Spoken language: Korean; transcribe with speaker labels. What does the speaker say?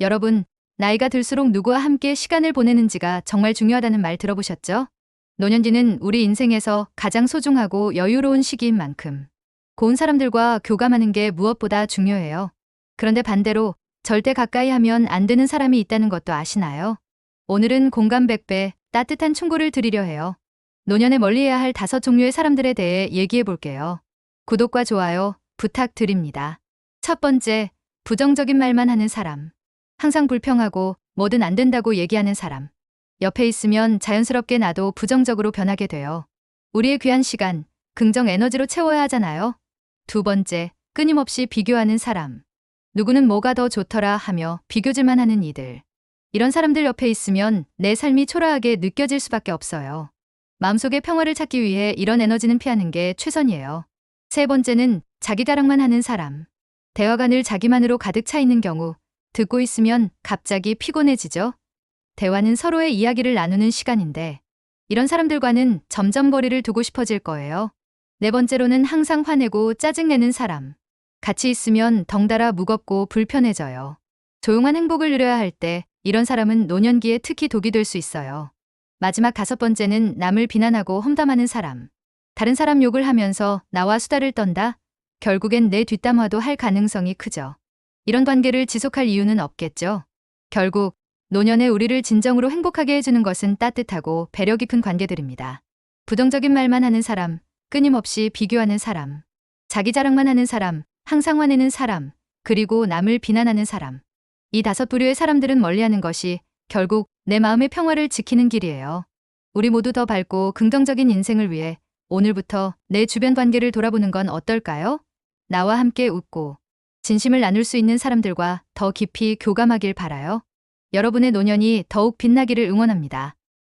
Speaker 1: 여러분, 나이가 들수록 누구와 함께 시간을 보내는지가 정말 중요하다는 말 들어보셨죠? 노년기는 우리 인생에서 가장 소중하고 여유로운 시기인 만큼 고운 사람들과 교감하는 게 무엇보다 중요해요. 그런데 반대로 절대 가까이 하면 안 되는 사람이 있다는 것도 아시나요? 오늘은 공감 100배 따뜻한 충고를 드리려 해요. 노년에 멀리해야 할 다섯 종류의 사람들에 대해 얘기해 볼게요. 구독과 좋아요 부탁드립니다. 첫 번째, 부정적인 말만 하는 사람. 항상 불평하고 뭐든 안 된다고 얘기하는 사람. 옆에 있으면 자연스럽게 나도 부정적으로 변하게 돼요. 우리의 귀한 시간, 긍정 에너지로 채워야 하잖아요. 두 번째, 끊임없이 비교하는 사람. 누구는 뭐가 더 좋더라 하며 비교질만 하는 이들. 이런 사람들 옆에 있으면 내 삶이 초라하게 느껴질 수밖에 없어요. 마음속의 평화를 찾기 위해 이런 에너지는 피하는 게 최선이에요. 세 번째는 자기 자랑만 하는 사람. 대화가 늘 자기만으로 가득 차 있는 경우 듣고 있으면 갑자기 피곤해지죠. 대화는 서로의 이야기를 나누는 시간인데 이런 사람들과는 점점 거리를 두고 싶어질 거예요. 네 번째로는 항상 화내고 짜증내는 사람. 같이 있으면 덩달아 무겁고 불편해져요. 조용한 행복을 누려야 할 때 이런 사람은 노년기에 특히 독이 될 수 있어요. 마지막 다섯 번째는 남을 비난하고 험담하는 사람. 다른 사람 욕을 하면서 나와 수다를 떤다? 결국엔 내 뒷담화도 할 가능성이 크죠. 이런 관계를 지속할 이유는 없겠죠. 결국 노년에 우리를 진정으로 행복하게 해주는 것은 따뜻하고 배려 깊은 관계들입니다. 부정적인 말만 하는 사람, 끊임없이 비교하는 사람, 자기 자랑만 하는 사람, 항상 화내는 사람, 그리고 남을 비난하는 사람. 이 다섯 부류의 사람들은 멀리하는 것이 결국 내 마음의 평화를 지키는 길이에요. 우리 모두 더 밝고 긍정적인 인생을 위해 오늘부터 내 주변 관계를 돌아보는 건 어떨까요? 나와 함께 웃고 진심을 나눌 수 있는 사람들과 더 깊이 교감하길 바라요. 여러분의 노년이 더욱 빛나기를 응원합니다.